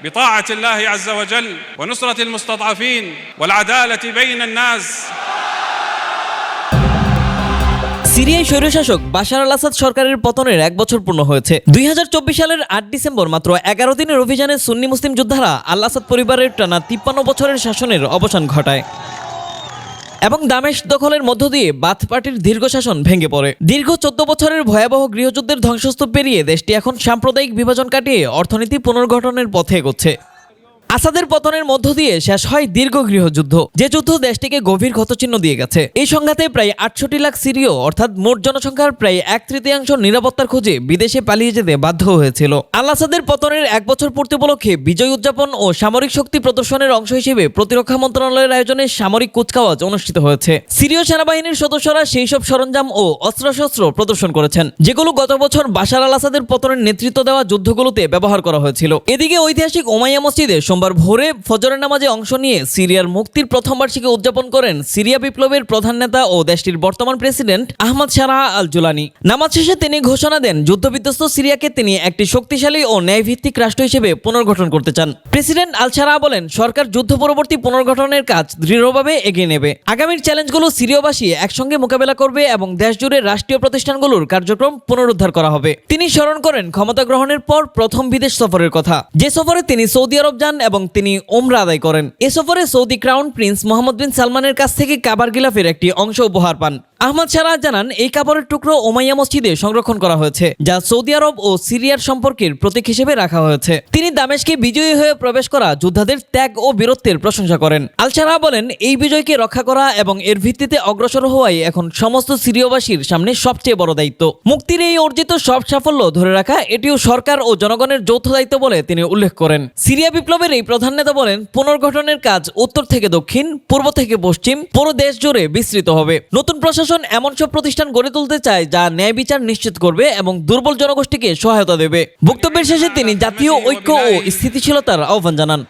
بطاعة الله عز وجل ونصرة المستضعفين والعدالة بين الناس সিরিয়ায় স্বৈরশাসক বাশার আল আসাদ সরকারের পতনের এক বছর পূর্ণ হয়েছে দুই সালের আট ডিসেম্বর মাত্র এগারো দিনের অভিযানে সুন্নি মুসলিম যোদ্ধারা আল আসাদ পরিবারের টানা তিপ্পান্ন বছরের শাসনের অবসান ঘটায় এবং দামেশ দখলের মধ্য দিয়ে বাথ পার্টির দীর্ঘ শাসন ভেঙে পড়ে। দীর্ঘ চোদ্দ বছরের ভয়াবহ গৃহযুদ্ধের ধ্বংসস্তূপ পেরিয়ে দেশটি এখন সাম্প্রদায়িক বিভাজন কাটিয়ে অর্থনীতি পুনর্গঠনের পথে এগোচ্ছে। আসাদের পতনের মধ্য দিয়ে শেষ হয় দীর্ঘ গৃহযুদ্ধ। যে যুদ্ধ দেশটিকে গভীর ক্ষতচিহ্ন দিয়ে গেছে। এই সংঘাতে প্রায় আটষট্টি লাখ সিরীয়, অর্থাৎ মোট জনসংখ্যার প্রায় এক তৃতীয়াংশ নিরাপত্তার খোঁজে বিদেশে পালিয়ে যেতে বাধ্য হয়েছিল। আল আসাদের পতনের এক বছর পূর্তি উপলক্ষে বিজয় উদযাপন ও সামরিক শক্তি প্রদর্শনের অংশ হিসেবে প্রতিরক্ষা মন্ত্রণালয়ের আয়োজনে সামরিক কুচকাওয়াজ অনুষ্ঠিত হয়েছে। সিরীয় সেনাবাহিনীর সদস্যরা সেই সব সরঞ্জাম ও অস্ত্রশস্ত্র প্রদর্শন করেছেন, যেগুলো গত বছর বাশার আল আসাদের পতনের নেতৃত্ব দেওয়া যুদ্ধগুলোতে ব্যবহার করা হয়েছিল। এদিকে ঐতিহাসিক ওমাইয়া মসজিদে ভোরে ফজরের নামাজে অংশ নিয়ে সিরিয়ার মুক্তির প্রথম বার্ষিকী উদযাপন করেন সিরিয়া বিপ্লবের প্রধান নেতা ও দেশটির বর্তমান president Ahmed Sharaa al Julani নামাজ শেষে তিনি ঘোষণা দেন, যুদ্ধবিধ্বস্ত সিরিয়াকে তিনি একটি শক্তিশালী ও ন্যায়ভিত্তিক রাষ্ট্র হিসেবে পুনর্গঠন করতে চান। প্রেসিডেন্ট আল সারাহ বলেন, সরকার যুদ্ধ পরবর্তী পুনর্গঠনের কাজ দৃঢ়ভাবে এগিয়ে নেবে। আগামীর চ্যালেঞ্জগুলো সিরিয়বাসী একসঙ্গে মোকাবেলা করবে এবং দেশজুড়ে রাষ্ট্রীয় প্রতিষ্ঠানগুলোর কার্যক্রম পুনরুদ্ধার করা হবে। তিনি স্মরণ করেন, ক্ষমতা গ্রহণের পর প্রথম বিদেশ সফরের কথা। যে সফরে তিনি সৌদি আরব যান এবং তিনি ওমরা আদায় করেন। এ সফরে Saudi crown prince Mohammed bin সালমানের কাছ থেকে কাবার গিলাফের একটি অংশ উপহার পান। আহমদ সারাহ জানান, এই কাপড়ের টুকরো ওমাইয়া মসজিদে সংরক্ষণ করা হয়েছে, যা সৌদি আরব ও সিরিয়ার সম্পর্কের প্রতীক হিসেবে রাখা হয়েছে। তিনি দামেশকে বিজয়ী হয়ে প্রবেশ করা যোদ্ধাদের ত্যাগ ও বীরত্বের প্রশংসা করেন। আল সারাহ বলেন, এই বিজয়কে রক্ষা করা এবং এর ভিত্তিতে অগ্রসর হওয়াই এখন সমস্ত সিরিয়বাসীর সামনে সবচেয়ে বড় দায়িত্ব। মুক্তির এই অর্জিত সব সাফল্য ধরে রাখা এটিও সরকার ও জনগণের যৌথ দায়িত্ব বলে তিনি উল্লেখ করেন। সিরিয়া বিপ্লবের এই প্রধান নেতা বলেন, পুনর্গঠনের কাজ উত্তর থেকে দক্ষিণ, পূর্ব থেকে পশ্চিম, পুরো দেশ জুড়ে বিস্তৃত হবে। নতুন প্রশাসন এমন সব প্রতিষ্ঠান গড়ে তুলতে চায় যা ন্যায় বিচার নিশ্চিত করবে এবং দুর্বল জনগোষ্ঠীকে সহায়তা দেবে। বক্তব্যের শেষে তিনি জাতীয় ঐক্য ও স্থিতিশীলতার আহ্বান জানান।